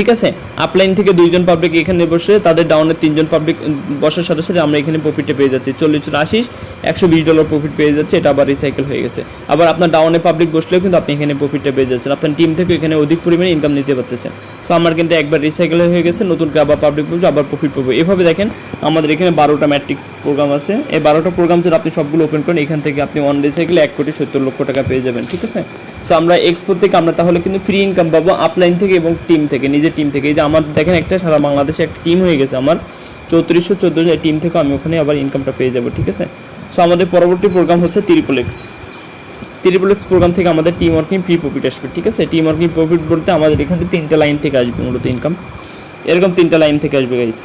ঠিক আছে? আপলাইন থেকে দুইজন পাবলিক এখানে বসে, তাদের ডাউনে তিনজন পাবলিক বসার সাথে সাথে আমরা এখানে প্রফিটটা পেয়ে যাচ্ছি। চল্লিশ আশি একশো বিশ ডলার প্রফিট পেয়ে যাচ্ছে, এটা আবার রিসাইকেল হয়ে গেছে। আবার আপনার ডাউনে পাবলিক বসলেও কিন্তু আপনি এখানে প্রফিটটা পেয়ে যাচ্ছেন। আপনার টিম থেকে এখানে অধিক পরিমাণে ইনকাম নিতে পারতেছেন। সো আমার কিন্তু একবার রিসাইকেল হয়ে গেছে, নতুন আবার পাবলিক বসবে আবার প্রফিট পাবো। এভাবে দেখেন, আমাদের এখানে বারোটা ম্যাট্রিক্স প্রোগ্রাম আছে। এই বারোটা প্রোগ্রাম যদি আপনি সবগুলো ওপেন করেন, এখান থেকে আপনি অন রিসাইকেলে এক কোটি সত্তর লক্ষ টাকা পেয়ে যাবেন, ঠিক আছে? সো আমরা এক্সপোর্ট থেকে আমরা তাহলে কিন্তু ফ্রি ইনকাম পাবো আপলাইন থেকে এবং টিম থেকে, নিজের টিম থেকে। এই যে আমার দেখেন একটা সারা বাংলাদেশে একটা টিম হয়ে গেছে আমার। চৌত্রিশশো চোদ্দ টিম থেকে আমি ওখানে আবার ইনকামটা পেয়ে যাব, ঠিক আছে? সো আমাদের পরবর্তী প্রোগ্রাম হচ্ছে triple X triple X program থেকে আমাদের টিম ওয়ার্কিং ফ্রি প্রফিট আসবে, ঠিক আছে? টিম ওয়ার্কিং প্রফিট বলতে আমাদের এখানে তিনটা লাইন থেকে আসবে মূলত ইনকাম এরকম তিনটা লাইন থেকে আসবে গাইস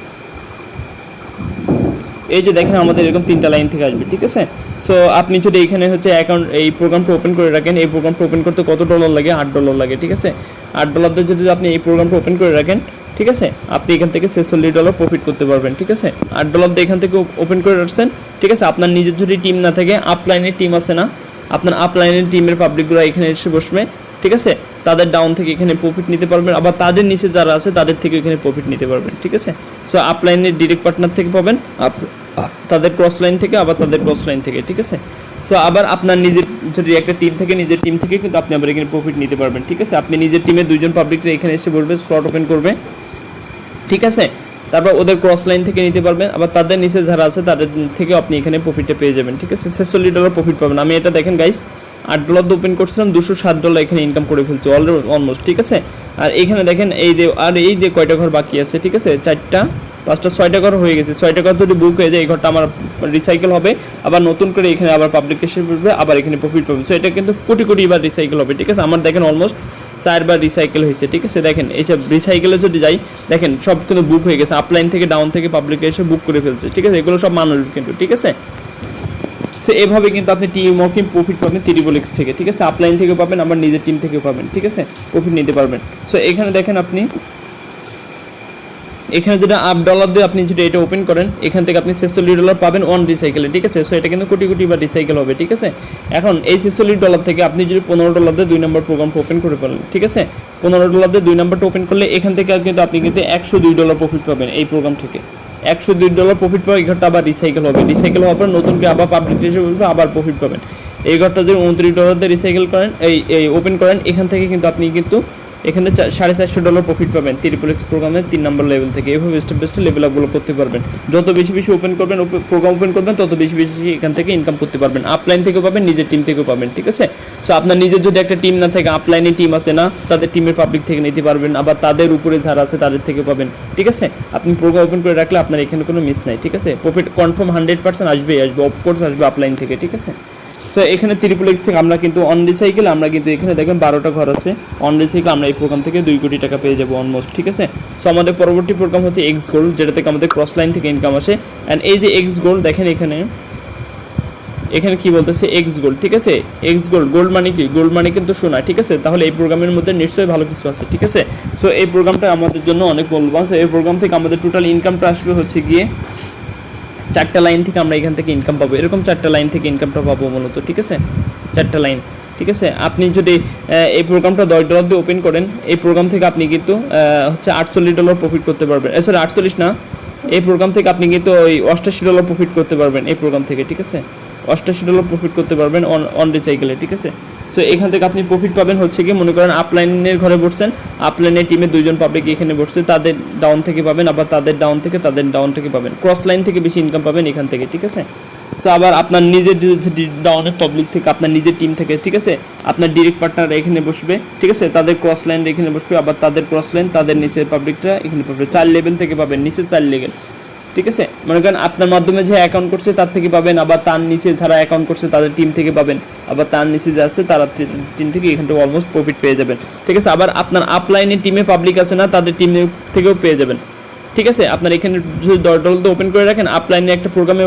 এই যে দেখেন আমাদের এরকম তিনটা লাইন থেকে আসবে, ঠিক আছে? সো আপনি যদি এখানে হচ্ছে অ্যাকাউন্ট এই প্রোগ্রামটা ওপেন করে রাখেন, এই প্রোগ্রামটা ওপেন করতে কত ডলার লাগে? আট ডলার লাগে, ঠিক আছে? আট ডলার দিয়ে যদি আপনি এই প্রোগ্রামটা ওপেন করে রাখেন, ঠিক আছে? আপনি এখান থেকে ছেচল্লিশ ডলার প্রফিট করতে পারবেন, ঠিক আছে? আট ডলার দিয়ে এখান থেকে ওপেন করে রাখছেন, ঠিক আছে? আপনার নিজের যদি টিম না থাকে আপলাইনের টিম আছে না, আপনার আপলাইনের টিমের পাবলিকগুলো এখানে এসে বসবে ঠিক আছে? তাদের ডাউন থেকে এখানে প্রফিট নিতে পারবেন, আবার তাদের নিচে যারা আছে, তাদের থেকে এখানে প্রফিট নিতে পারবেন, ঠিক আছে? সো আপলাইনের ডিরেক্ট পার্টনার থেকে পাবেন তাদের ক্রস লাইন থেকে, আবার তাদের ক্রস লাইন থেকে, ঠিক আছে? সো আবার আপনার নিজের, যদি একটা টিম থেকে, নিজের টিম থেকে কিন্তু আপনি আবার এখানে প্রফিট নিতে পারবেন, ঠিক আছে? আপনি নিজের টিমে দুইজন পাবলিকরা এখানে এসে বলবে স্লট ওপেন করবে, ঠিক আছে? তারপর ওদের ক্রস লাইন থেকে নিতে পারবেন। আবার তাদের নিচে যারা আছে, তাদের থেকে আপনি এখানে প্রফিটটা পেয়ে যাবেন, ঠিক আছে? ছেচল্লিশ ডলার প্রফিট পাবেন। আমি এটা দেখেন গাইস আট ডলার দিয়ে ওপেন করছিলাম, দুশো সাত ডলার এখানে ইনকাম করে ফেলছি অলরেডি অলমোস্ট ঠিক আছে? আর এখানে দেখেন এই যে, আর এই যে কয়টা ঘর বাকি আছে, ঠিক আছে? চারটা, পাঁচটা, ছয়টা ঘর হয়ে গেছে। ছয়টা ঘর যদি বুক হয়ে যায়, এই ঘরটা আমার রিসাইকেল হবে। আবার নতুন করে এখানে আবার পাবলিকেশন করবে আবার এখানে প্রফিট পাবে। সো এটা কিন্তু কোটি কোটি এবার রিসাইকেল হবে, ঠিক আছে? আমার দেখেন অলমোস্ট চারবার রিসাইকেল হয়েছে, ঠিক আছে? দেখেন, এইসব রিসাইকেলে যদি যাই, দেখেন, সব কিন্তু বুক হয়ে গেছে। আপলাইন থেকে ডাউন থেকে পাবলিকে এসে বুক করে ফেলছে, ঠিক আছে? এগুলো সব মানুষ কিন্তু, ঠিক আছে? সো এভাবে কিন্তু আপনি টিম ওয়ার্কিং প্রফিট পাবেন ত্রিবল এক্স থেকে, ঠিক আছে? আপলাইন থেকে পাবেন, আবার নিজের টিম থেকে পাবেন, ঠিক আছে? প্রফিট নিতে পারবেন। সো এখানে দেখেন আপনি এখানে যেটা আপ ডলার দিয়ে আপনি যদি এটা ওপেন করেন, এখান থেকে আপনি ছেচল্লিশ ডলার পাবেন অন রিসাইকেলে ঠিক আছে? সো এটা কিন্তু কোটি কোটি বা রিসাইকেল হবে, ঠিক আছে? এখন এই ছেচল্লিশ ডলার থেকে আপনি যদি পনেরো ডলার দিয়ে দুই নম্বর প্রোগ্রামটা ওপেন করে ফেলেন, ঠিক আছে? পনেরো ডলার দিয়ে দুই নম্বরটা ওপেন করলে এখান থেকে কিন্তু আপনি কিন্তু একশো দুই ডলার প্রফিট পাবেন এই প্রোগ্রাম থেকে। একশো দুই ডলার প্রফিট পাওয়া এই ঘরটা আবার রিসাইকেল হবে। রিসাইকেল হওয়ার পর নতুন করে আবার পাবলিক হিসেবে আবার প্রফিট পাবেন। এই ঘরটা যদি উনত্রিশ ডলার দিয়ে রিসাইকেল করেন, এই ওপেন করেন, এখান থেকে কিন্তু আপনি কিন্তু এখানে সাড়ে চারশো ডলার প্রফিট পাবেন। ত্রিপল এক্স প্রোগ্রামের তিন নম্বর লেভেল থেকে। এভাবে স্টেপ বাই স্টেপ লেভেল আপগুলো করতে পারবেন। যত বেশি বেশি ওপেন করবেন প্রোগ্রাম ওপেন করবেন, তত বেশি বেশি এখান থেকে ইনকাম করতে পারবেন। আপলাইন থেকেও পাবেন, নিজের টিম থেকেও পাবেন, ঠিক আছে? সো আপনার নিজের যদি একটা টিম না থাকে আপলাইনে টিম আছে না, তাদের টিমের পাবলিক থেকে নিতে পারবেন। আবার তাদের উপরে যারা আছে, তাদের থেকে পাবেন, ঠিক আছে? আপনি প্রোগ্রাম ওপেন করে রাখলে আপনার এখানে কোনো মিস নাই, ঠিক আছে? প্রফিট কনফার্ম হান্ড্রেড পার্সেন্ট আসবেই, আসবে অফকোর্স আসবে আপলাইন থেকে, ঠিক আছে? সো এখানে ত্রিপুল এক্স থেকে আমরা কিন্তু অন রিসাইকেল আমরা কিন্তু এখানে দেখেন বারোটা ঘর আছে। অন রিসাইকেল আমরা এই প্রোগ্রাম থেকে দুই কোটি টাকা পেয়ে যাব অলমোস্ট ঠিক আছে? সো আমাদের পরবর্তী প্রোগ্রাম হচ্ছে এক্স গোল্ড যেটা থেকে আমাদের ক্রস লাইন থেকে ইনকাম আসে। অ্যান্ড এই যে এক্স গোল্ড দেখেন এখানে এখানে কি বলতেছে? এক্স গোল্ড ঠিক আছে? এক্স গোল্ড গোল্ড মানে কি? গোল্ড মানে কিন্তু শোনা ঠিক আছে? তাহলে এই প্রোগ্রামের মধ্যে নিশ্চয়ই ভালো কিছু আছে, ঠিক আছে? সো এই প্রোগ্রামটা আমাদের জন্য অনেক মূল্যবান। সো এই প্রোগ্রাম থেকে আমাদের টোটাল ইনকামটা আসবে হচ্ছে গিয়ে চারটা লাইন থেকে আমরা এখান থেকে ইনকাম পাবো। এরকম চারটা লাইন থেকে ইনকামটা পাবো মূলত, ঠিক আছে? চারটা লাইন, ঠিক আছে? আপনি যদি এই প্রোগ্রামটা দশ ডলার দিয়ে ওপেন করেন, এই প্রোগ্রাম থেকে আপনি কিন্তু হচ্ছে আটচল্লিশ ডলার প্রফিট করতে পারবেন। সরি আটচল্লিশ না, এই প্রোগ্রাম থেকে আপনি কিন্তু ওই অষ্টাশি ডলার প্রফিট করতে পারবেন এই প্রোগ্রাম থেকে, ঠিক আছে? অষ্টাশি ডলার প্রফিট করতে পারবেন অন অন রিসাইকেলে ঠিক আছে? সো এখান থেকে আপনি প্রফিট পাবেন হচ্ছে কি মনে করেন আপলাইনের ঘরে বসছেন আপলাইনের টিমে দুইজন পাবলিক এখানে বসছে, তাদের ডাউন থেকে পাবেন, আবার তাদের ডাউন থেকে, তাদের ডাউন থেকে পাবেন। ক্রস লাইন থেকে বেশি ইনকাম পাবেন এখান থেকে, ঠিক আছে? সো আবার আপনার নিজের ডাউনের পাবলিক থেকে, আপনার নিজের টিম থেকে, ঠিক আছে? আপনার ডিরেক্ট পার্টনার এখানে বসবে, ঠিক আছে? তাদের ক্রস লাইন এখানে বসবে, আবার তাদের ক্রস লাইন তাদের নিচের পাবলিকটা এখানে পাবে চার লেভেল থেকে পাবেন নিচে চার লেভেল ঠিক আছে? মনে করেন আপনার মাধ্যমে যে অ্যাকাউন্ট করছে, তার থেকে পাবেন। আবার তার নিচে যারা অ্যাকাউন্ট করছে, তাদের টিম থেকে পাবেন। আবার তার নিচে যে আছে, তারা টিম থেকে এখান থেকে অলমোস্ট প্রফিট পেয়ে যাবেন। ঠিক আছে? আবার আপনার আপলাইনে টিমে পাবলিক আছে না, তাদের টিম থেকেও পেয়ে যাবেন। ঠিক আছে? আপনার এখানে যদি দশ তো ওপেন করে রাখেন আপলাইনে একটা প্রোগ্রামে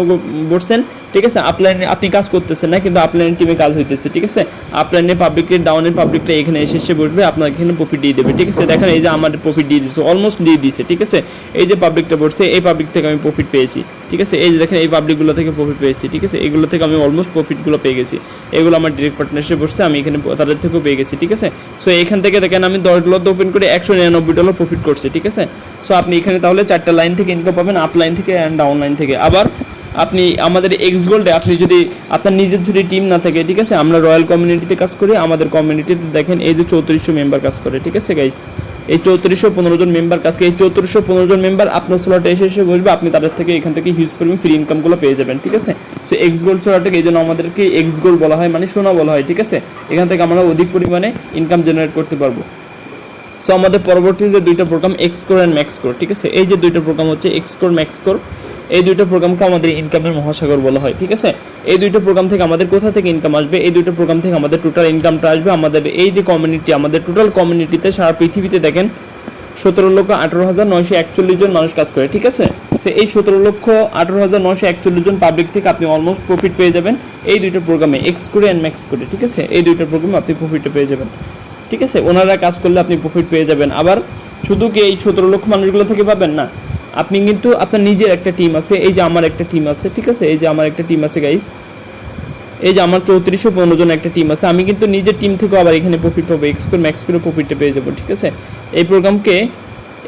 বসছেন ঠিক আছে? আপলাইনে আপনি কাজ করতেছেন না, কিন্তু আপলাইনের টিমে কাজ হইতেছে, ঠিক আছে? আপলাইনে পাবলিকের ডাউনের পাবলিকটা এখানে এসে এসে বসবে আপনার এখানে প্রফিট দিয়ে দেবে, ঠিক আছে? দেখেন এই যে আমার প্রফিট দিয়ে দিচ্ছে অলমোস্ট দিয়ে দিচ্ছে ঠিক আছে? এই যে পাবলিকটা বসছে, এই পাবলিক থেকে আমি প্রফিট পেয়েছি, ঠিক আছে? এই যে দেখেন এই পাবলিকগুলো থেকে প্রফিট পেয়েছি, ঠিক আছে? এগুলো থেকে আমি অলমোস্ট প্রফিটগুলো পেয়ে গেছি। এগুলো আমার ডিরেক্ট পার্টনারশিপ বসছে, আমি এখানে তাদের থেকেও পেয়ে গেছি, ঠিক আছে? সো এখান থেকে দেখেন আমি দশ ডলার তো ওপেন করে একশো নিরানব্বই ডলার প্রফিট করছি, ঠিক আছে? সো আপনি এখানে তাহলে চারটা লাইন থেকে ইনকাম পাবেন আপ লাইন থেকে অ্যান্ড ডাউন লাইন থেকে। আবার আপনি আমাদের এক্স গোল্ডে আপনি যদি আপনার নিজের যদি টিম না থাকে, ঠিক আছে? আমরা রয়্যাল কমিউনিটিতে কাজ করি, আমাদের কমিউনিটিতে দেখেন এই যে চৌত্রিশশো মেম্বার কাজ করে, ঠিক আছে গাইস এই চৌত্রিশশো পনেরো জন মেম্বার কাজকে, এই চৌত্রিশশো পনেরো জন মেম্বার আপনার স্লটে এসে এসে বসবে, আপনি তাদের থেকে এখান থেকে হিউজ পরিমাণ ফ্রি ইনকামগুলো পেয়ে যাবেন, ঠিক আছে? সো এক্স গোল্ড স্লটে এই জন্য আমাদেরকে এক্স গোল্ড বলা হয় মানে সোনা বলা হয়, ঠিক আছে? এখান থেকে আমরা অধিক পরিমাণে ইনকাম জেনারেট করতে পারব। সো আমাদের পরবর্তী যে দুইটা প্রোগ্রাম এক্সকোর অ্যান্ড ম্যাক্সকোর ঠিক আছে? এই যে দুইটা প্রোগ্রাম হচ্ছে এক্সকোর ম্যাক্সকোর এই দুইটা প্রোগ্রামকে আমাদের ইনকামের মহাসাগর বলা হয়, ঠিক আছে? এই দুইটা প্রোগ্রাম থেকে আমাদের কোথা থেকে ইনকাম আসবে? এই দুইটা প্রোগ্রাম থেকে আমাদের টোটাল ইনকামটা আসবে আমাদের এই যে কমিউনিটি আমাদের টোটাল কমিউনিটিতে সারা পৃথিবীতে দেখেন, সতেরো লক্ষ আঠারো হাজার নয়শো একচল্লিশ জন মানুষ কাজ করে, ঠিক আছে? সো এই সতেরো লক্ষ আঠারো হাজার নয়শো একচল্লিশ জন পাবলিক থেকে আপনি অলমোস্ট প্রফিট পেয়ে যাবেন এই দুইটা প্রোগ্রামে এক্স করে অ্যান্ড ম্যাক্স করে, ঠিক আছে? এই দুইটা প্রোগ্রামে আপনি প্রফিটে পেয়ে যাবেন, ঠিক আছে? ওনারা কাজ করলে আপনি প্রফিট পেয়ে যাবেন। আবার শুধু কি এই সতেরো লক্ষ মানুষগুলো থেকে পাবেন? না। আপনি কিন্তু আপনার নিজের একটা টিম আছে, এই যে আমার একটা টিম আছে, ঠিক আছে? এই যে আমার একটা টিম আছে গাইস এই যে আমার চৌত্রিশশো পনেরো জন একটা টিম আছে, আমি কিন্তু নিজের টিম থেকেও আবার এখানে প্রফিট পাবো এক্স করে ম্যাক্স করে প্রফিটটা পেয়ে যাব, ঠিক আছে? এই প্রোগ্রামকে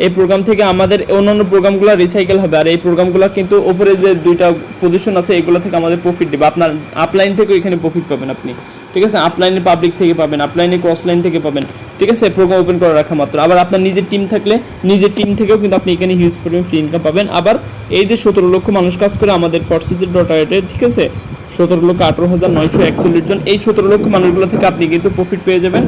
এই প্রোগ্রাম থেকে আমাদের অন্যান্য প্রোগ্রামগুলো রিসাইকেল হবে, আর এই প্রোগ্রামগুলো কিন্তু ওপরে যে দুইটা পজিশন আছে, এগুলো থেকে আমাদের প্রফিট দেবে। আপনার আপলাইন থেকেও এখানে প্রফিট পাবেন আপনি। ঠিক আছে? আপলাইনে পাবলিক থেকে পাবেন আপলাইনে ক্রস লাইন থেকে পাবেন। ঠিক আছে? প্রোগ্রাম ওপেন করে রাখা মাত্র। আবার আপনার নিজের টিম থাকলে নিজের টিম থেকেও কিন্তু আপনি এখানে হিউজ পরিমাণ ফ্রি ইনকাম পাবেন। আবার এই যে সতেরো লক্ষ মানুষ কাজ করে আমাদের ফর্সিদের ডট ঠিক আছে? সতেরো লক্ষ আঠারো হাজার নয়শো একচল্লিশ জন। এই সতেরো লক্ষ মানুষগুলো থেকে আপনি কিন্তু প্রফিট পেয়ে যাবেন।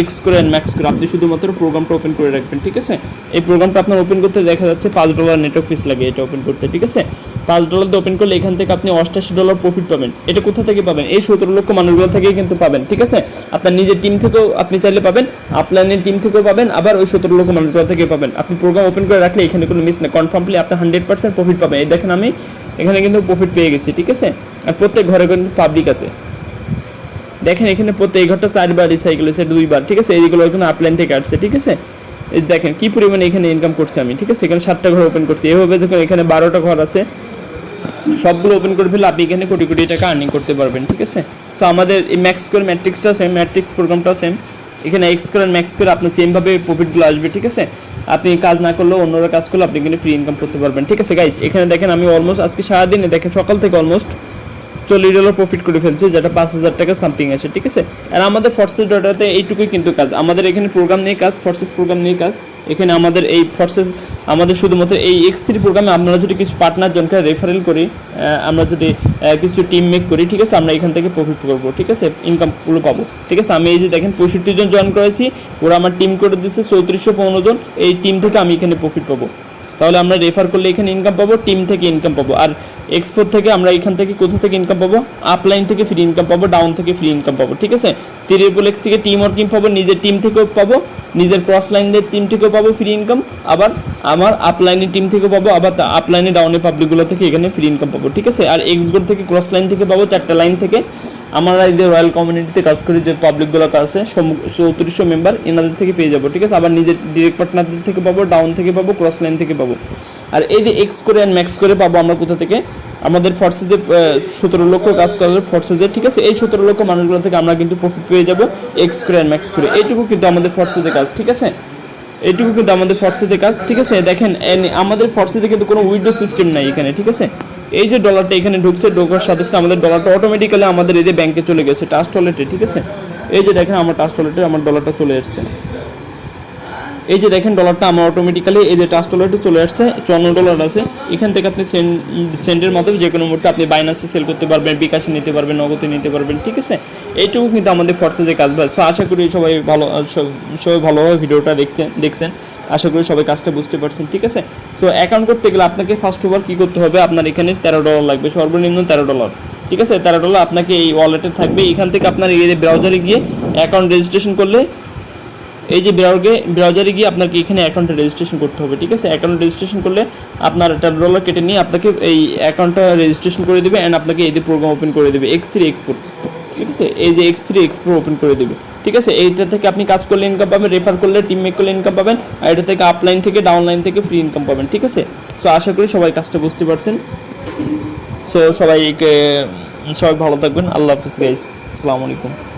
এক্স করে অ্যান্ড ম্যাক্স করে। আপনি শুধুমাত্র প্রোগ্রামটা ওপেন করে রাখবেন, ঠিক আছে? এই প্রোগ্রামটা আপনার ওপেন করতে দেখা যাচ্ছে পাঁচ ডলার নেটওয়ার্ক ফিস লাগে এটা ওপেন করতে, ঠিক আছে? পাঁচ ডলার দিয়ে ওপেন করলে এখান থেকে আপনি অষ্টাশি ডলার প্রফিট পাবেন। এটা কোথা থেকে পাবেন? এই সতেরো লক্ষ মানুষগুলো থেকেই কিন্তু পাবেন, ঠিক আছে? আপনার নিজের টিম থেকেও আপনি চাইলে পাবেন আপলাইনের টিম থেকেও পাবেন, আবার ওই সতেরো লক্ষ মানুষগুলো থেকে পাবেন। আপনি প্রোগ্রাম ওপেন করে রাখলে এখানে কোনো মিস না। কনফার্মলি আপনি হান্ড্রেড পার্সেন্ট প্রফিট পাবেন। এই দেখেন আমি এখানে কিন্তু প্রফিট পেয়ে গেছি, ঠিক আছে? আর প্রত্যেক ঘরে কিন্তু পাবলিক আছে। দেখেন, এখানে প্রত্যেক ঘরটা চারবার রিসাইকেল হয়েছে, দুইবার, ঠিক আছে? এইগুলো এখানে আপলাইন থেকে আসছে, ঠিক আছে? এই দেখেন, কি পরিমাণে এখানে ইনকাম করছি আমি, ঠিক আছে? এখানে সাতটা ঘর ওপেন করছি। এভাবে যখন এখানে বারোটা ঘর আছে। সবগুলো ওপেন করে ফেলে আপনি এখানে কোটি কোটি টাকা আর্নিং করতে পারবেন, ঠিক আছে? সো আমাদের এই ম্যাক্স করে ম্যাট্রিক্সটা সেম ম্যাট্রিক্স প্রোগ্রামটাও সেম এখানে এক্স করে ম্যাক্স করে আপনার সেমভাবে প্রফিটগুলো আসবে, ঠিক আছে? আপনি কাজ না করলেও অন্যরা কাজ করলে আপনি কিন্তু ফ্রি ইনকাম করতে পারবেন, ঠিক আছে গাইস এখানে দেখেন আমি অলমোস্ট আজকে সারাদিনে দেখেন সকাল থেকে অলমোস্ট চল্লিশ ডলার প্রফিট করে ফেলছে, যেটা পাঁচ হাজার টাকা সামথিং আছে, ঠিক আছে? আর আমাদের ফর্সেস ডটাতে এইটুকুই কিন্তু কাজ। আমাদের এখানে প্রোগ্রাম নিয়ে কাজ ফর্সেস প্রোগ্রাম নিয়ে কাজ। এখানে আমাদের এই ফর্সেস আমাদের শুধুমাত্র এই এক্স থ্রি প্রোগ্রামে আপনারা যদি কিছু পার্টনার জনকে রেফারেল করি আমরা যদি কিছু টিম মেক করি, ঠিক আছে? আমরা এখান থেকে প্রফিট করব, ঠিক আছে? ইনকামগুলো পাবো, ঠিক আছে? আমি এই যে দেখেন পঁয়ষট্টি জন জয়েন করেছি, ওরা আমার টিম করে দিচ্ছে চৌত্রিশশো পনেরো জন, এই টিম থেকে আমি এখানে প্রফিট পাবো। তাহলে আমরা রেফার করলে এখানে ইনকাম পাবো টিম থেকে ইনকাম পাবো। আর এক্সপোর্ট থেকে আমরা এখান থেকে কোথা থেকে ইনকাম পাবো? আপলাইন থেকে ফ্রি ইনকাম পাবো ডাউন থেকে ফ্রি ইনকাম পাবো, ঠিক আছে? ত্রিপল এক্স থেকে টিম ওয়ার্কিং পাবো, নিজের টিম থেকেও পাবো, নিজের ক্রস লাইনের টিম থেকেও পাবো ফ্রি ইনকাম আবার আমার আপলাইনের টিম থেকে পাবো, আবার আপলাইনে ডাউনে পাবলিকগুলো থেকে এখানে ফ্রি ইনকাম পাবো, ঠিক আছে? আর এক্স গোড থেকে ক্রস লাইন থেকে পাবো, চারটা লাইন থেকে। আমরা এই যে রয়্যাল কমিউনিটিতে কাজ করি, যে পাবলিকগুলো আছে চৌত্রিশশো মেম্বার এনাদের থেকে পেয়ে যাব, ঠিক আছে? আবার নিজের ডিরেক্ট পার্টনারদের থেকে পাবো ডাউন থেকে পাবো ক্রস লাইন থেকে পাবো। আর এই যে এক্স করে অ্যান্ড ম্যাক্স করে পাবো আমরা কোথা থেকে? আমাদের ফর্সেজে সতেরো লক্ষ কাজ করে ফর্সেজে, ঠিক আছে? এই সতেরো লক্ষ মানুষগুলো থেকে আমরা কিন্তু প্রফিট পেয়ে যাব এক্স করে অ্যান্ড ম্যাক্স করে এইটুকু কিন্তু আমাদের ফর্সেজে কাজ, ঠিক আছে? এইটুকু কিন্তু আমাদের ফর্সেতে কাজ, ঠিক আছে? দেখেন আমাদের ফর্সেতে কিন্তু কোনো উইন্ডো সিস্টেম নাই এখানে, ঠিক আছে? এই যে ডলারটা এখানে ঢুকছে, ঢোকার সাথে সাথে আমাদের ডলারটা অটোমেটিক্যালি আমাদের এই যে ব্যাংকে চলে গেছে টাস্ট ওয়ালেটে ঠিক আছে? এই যে দেখেন, আমার টাস্ট ওয়ালেটে আমার ডলারটা চলে এসছে। এই যে দেখেন ডলারটা আমার অটোমেটিক্যালি এই যে টাস্ট ওয়ালেটে চলে আসছে, চুয়ান্ন ডলার আছে। এখান থেকে আপনি সেন্ড সেন্ডের মাধ্যমে যে কোনো মুহূর্তে আপনি বাইনাসে সেল করতে পারবেন বিকাশে নিতে পারবেন, নগদে নিতে পারবেন, ঠিক আছে? এইটুকু কিন্তু আমাদের ফর্সেজে কাজ ভালো সো আশা করি সবাই ভালো সবাই ভালোভাবে ভিডিওটা দেখছেন দেখছেন। আশা করি সবাই কাজটা বুঝতে পারছেন, ঠিক আছে? সো অ্যাকাউন্ট করতে গেলে আপনাকে ফার্স্ট ওভার কী করতে হবে? আপনার এখানে তেরো ডলার লাগবে, সর্বনিম্ন তেরো ডলার ঠিক আছে? তেরো ডলার আপনাকে এই ওয়ালেটে থাকবে। এখান থেকে আপনার এই ব্রাউজারে গিয়ে অ্যাকাউন্ট রেজিস্ট্রেশন করলে এই যে ব্রাউজারে ব্রাউজারে গিয়ে আপনাকে এখানে অ্যাকাউন্টটা রেজিস্ট্রেশন করতে হবে, ঠিক আছে? অ্যাকাউন্ট রেজিস্ট্রেশন করলে আপনার একটা ডলার কেটে নিয়ে আপনাকে এই অ্যাকাউন্টটা রেজিস্ট্রেশন করে দেবে অ্যান্ড আপনাকে এই যে প্রোগ্রাম ওপেন করে দেবে এক্স থ্রি ঠিক আছে? এই যে এক্স থ্রি এক্সপোর্ট ওপেন করে দেবে, ঠিক আছে? এইটা থেকে আপনি কাজ করলে ইনকাম পাবেন রেফার করলে টিম মেক করলে ইনকাম পাবেন, আর এটা থেকে আপলাইন থেকে ডাউনলাইন থেকে ফ্রি ইনকাম পাবেন, ঠিক আছে? সো আশা করি সবাই কাজটা বুঝতে পারছেন। সো সবাইকে, সবাই ভালো থাকবেন। আল্লাহ হাফিজ গাইস আসসালামু আলাইকুম।